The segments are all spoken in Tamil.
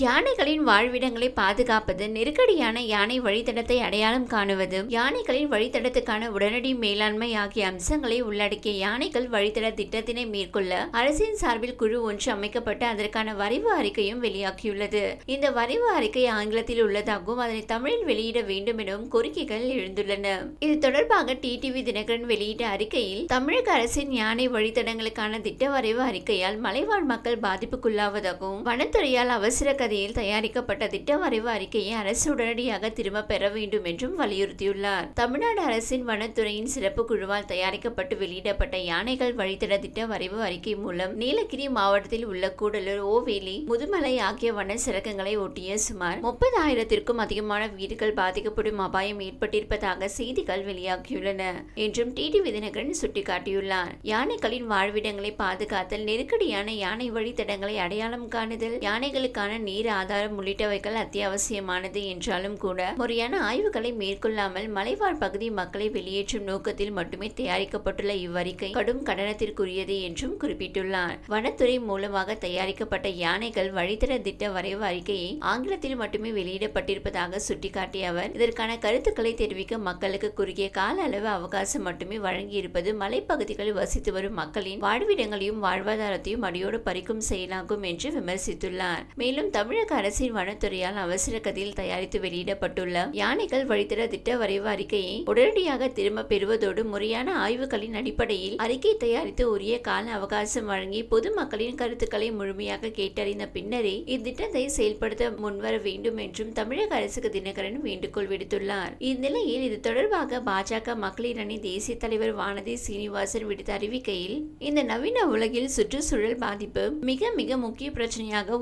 யானைகளின் வாழ்விடங்களை பாதுகாப்பது நெருக்கடியான யானை வழித்தடத்தை அடையாளம் காணுவது யானைகளின் வழித்தடத்துக்கான உடனடி மேலாண்மை ஆகிய அம்சங்களை உள்ளடக்கிய யானைகள் வழித்தட திட்டத்தினை மேற்கொள்ள அரசின் சார்பில் குழு ஒன்று அமைக்கப்பட்டு அதற்கான வரைவு அறிக்கையும் வெளியாகியுள்ளது. இந்த வரைவு அறிக்கை ஆங்கிலத்தில் உள்ளதாகவும் அதனை தமிழில் வெளியிட வேண்டும் எனவும் கோரிக்கைகள் எழுந்துள்ளன. இது தொடர்பாக டிடிவி தினகரன் வெளியிட்ட அறிக்கையில் தமிழக அரசின் யானை வழித்தடங்களுக்கான திட்ட வரைவு அறிக்கையால் மலைவாழ் மக்கள் பாதிப்புக்குள்ளாவதாகவும் வனத்துறையால் அவசர கதையில் தயாரிக்கப்பட்ட திட்ட வரைவு அறிக்கையை அரசு உடனடியாக திரும்ப பெற வேண்டும் என்றும் வலியுறுத்தியுள்ளார். தமிழ்நாடு அரசின் வனத்துறையின் சிறப்பு குழுவால் தயாரிக்கப்பட்டு வெளியிடப்பட்ட யானைகள் வழித்தட திட்ட வரைவு அறிக்கை மூலம் நீலகிரி மாவட்டத்தில் உள்ள கூடலூர் ஓவேலி முதுமலை ஆகிய வன சிறக்கங்களை ஒட்டிய சுமார் முப்பதாயிரத்திற்கும் அதிகமான வீடுகள் பாதிக்கப்படும் அபாயம் ஏற்பட்டிருப்பதாக செய்திகள் வெளியாகியுள்ளன என்றும் டிடி விதிநகரன் சுட்டிக்காட்டியுள்ளார். யானைகளின் வாழ்விடங்களை பாதுகாத்தல் நெருக்கடியான யானை வழித்தடங்களை அடையாளம் காணுதல் யானைகளுக்கான நீர் ஆதாரம் உள்ளிட்டவைகள் அத்தியாவசியமானது என்றாலும் கூட முறையான ஆய்வுகளை மேற்கொள்ளாமல் மலைவாழ் பகுதி மக்களை வெளியேற்றும் நோக்கத்தில் மட்டுமே தயாரிக்கப்பட்டுள்ள இவ்வறிக்கை கடும் கண்டனத்திற்குரியது என்றும் குறிப்பிட்டுள்ளார். வனத்துறை மூலமாக தயாரிக்கப்பட்ட யானைகள் வழித்தட திட்ட வரைவு அறிக்கையை ஆங்கிலத்தில் மட்டுமே வெளியிடப்பட்டிருப்பதாக சுட்டிக்காட்டிய அவர் இதற்கான கருத்துக்களை தெரிவிக்க மக்களுக்கு குறுகிய கால அளவு அவகாசம் மட்டுமே வழங்கியிருப்பது மலைப்பகுதிகளில் வசித்து வரும் மக்களின் வாழ்விடங்களையும் வாழ்வாதாரத்தையும் அடியோடு பறிக்கும் செயலாகும் என்று விமர்சித்துள்ளார். மேலும் தமிழக அரசின் வனத்துறையால் அவசர கதியில் தயாரித்து வெளியிடப்பட்டுள்ள யானைகள் வழித்தட திட்ட வரைவு அறிக்கையை உடனடியாக திரும்ப பெறுவதோடு முறையான ஆய்வுகளின் அடிப்படையில் அறிக்கை தயாரித்து உரிய கால அவகாசம் வழங்கி பொதுமக்களின் கருத்துக்களை முழுமையாக கேட்டறிந்த பின்னரே இத்திட்டத்தை செயல்படுத்த முன்வர வேண்டும் என்றும் தமிழக அரசுக்கு தினகரன் வேண்டுகோள் விடுத்துள்ளார். இந்நிலையில் இது தொடர்பாக பாஜக மகளிர் அணி தேசிய தலைவர் வானதி சீனிவாசன் விடுத்த அறிவிக்கையில் இந்த நவீன உலகில் சுற்றுச்சூழல் பாதிப்பு மிக மிக முக்கிய பிரச்சனையாக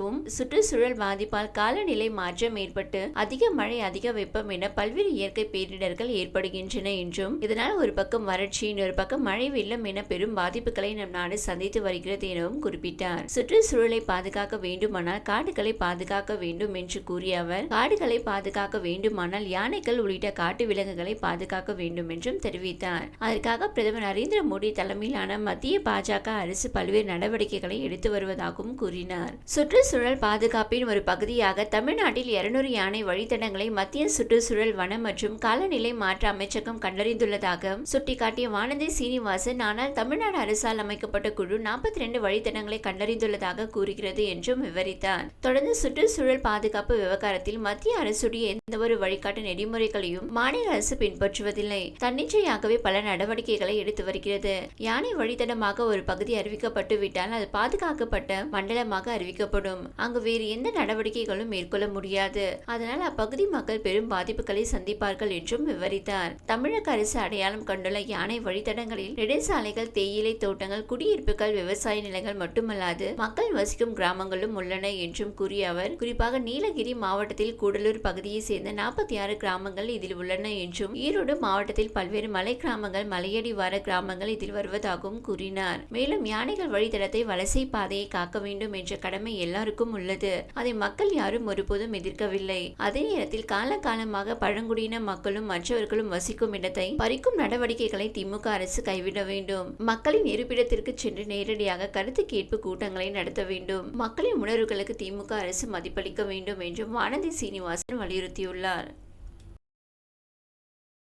உருவெடுத்துள்ளதாகவும் சுற்றுச்சூழல் பாதிப்பால் காலநிலை மாற்றம் ஏற்பட்டு அதிக மழை அதிக வெப்பம் என பல்வேறு இயற்கை பேரிடர்கள் ஏற்படுகின்றன என்றும் இதனால் ஒரு பக்கம் வறட்சி இன்னொரு பக்கம் மழை வெள்ளம் என பெரும் பாதிப்புகளை நம் நாடு சந்தித்து வருகிறது எனவும் குறிப்பிட்டார். சுற்றுச்சூழலை பாதுகாக்க வேண்டுமானால் காடுகளை பாதுகாக்க வேண்டும் என்று கூறிய அவர் காடுகளை பாதுகாக்க வேண்டுமானால் யானைகள் உள்ளிட்ட காட்டு விலங்குகளை பாதுகாக்க வேண்டும் என்றும் தெரிவித்தார். அதற்காக பிரதமர் நரேந்திர மோடி தலைமையிலான மத்திய பாஜக அரசு பல்வேறு நடவடிக்கைகளை எடுத்து வருவதாகவும் கூறினார். சுற்று சுற்றுச்சூழல் பாதுகாப்பின் ஒரு பகுதியாக தமிழ்நாட்டில் இருநூறு யானை வழித்தடங்களை மத்திய சுற்றுச்சூழல் வனம் மற்றும் காலநிலை மாற்ற அமைச்சகம் கண்டறிந்துள்ளதாக சுட்டிக்காட்டிய வானதி சீனிவாசன் ஆனால் தமிழ்நாடு அரசால் அமைக்கப்பட்ட குழு நாற்பத்தி ரெண்டு வழித்தடங்களை கண்டறிந்துள்ளதாக கூறுகிறது என்றும் விவரித்தார். தொடர்ந்து சுற்றுச்சூழல் பாதுகாப்பு விவகாரத்தில் மத்திய அரசுடைய எந்த ஒரு வழிகாட்டு நெறிமுறைகளையும் மாநில அரசு பின்பற்றுவதில்லை. தன்னிச்சையாகவே பல நடவடிக்கைகளை எடுத்து வருகிறது. யானை வழித்தடமாக ஒரு பகுதி அறிவிக்கப்பட்டு விட்டால் அது பாதுகாக்கப்பட்ட மண்டலமாக அறிவிக்கப்படும். அங்கு வேறு எந்த நடவடிக்கைகளும் மேற்கொள்ள முடியாது. அதனால் அப்பகுதி மக்கள் பெரும் பாதிப்புகளை சந்திப்பார்கள் என்றும் விவரித்தார். தமிழக அரசு அடையாளம் கண்டுள்ள யானை வழித்தடங்களில் நெடுஞ்சாலைகள் தேயிலை தோட்டங்கள் குடியிருப்புகள் விவசாய நிலங்கள் மட்டுமல்லாது மக்கள் வசிக்கும் கிராமங்களும் உள்ளன என்றும் கூறிய அவர் குறிப்பாக நீலகிரி மாவட்டத்தில் கூடலூர் பகுதியை சேர்ந்த நாற்பத்தி ஆறு கிராமங்கள் இதில் உள்ளன என்றும் ஈரோடு மாவட்டத்தில் பல்வேறு மலை கிராமங்கள் மலையடிவார கிராமங்கள் இதில் வருவதாகவும் கூறினார். மேலும் யானைகள் வழித்தடத்தை வலசை பாதையை காக்க வேண்டும் என்ற கடமை எல்லாருக்கும் உள்ளது. அதை மக்கள் யாரும் ஒருபோதும் எதிர்க்கவில்லை. அதே நேரத்தில் காலகாலமாக பழங்குடியின மக்களும் மற்றவர்களும் வசிக்கும் இடத்தை பறிக்கும் நடவடிக்கைகளை திமுக அரசு கைவிட வேண்டும். மக்களின் இருப்பிடத்திற்கு சென்று நேரடியாக கருத்து கேட்பு கூட்டங்களை நடத்த வேண்டும். மக்களின் உணர்வுகளுக்கு திமுக அரசு மதிப்பளிக்க வேண்டும் என்றும் வானதி சீனிவாசன் வலியுறுத்தியுள்ளார்.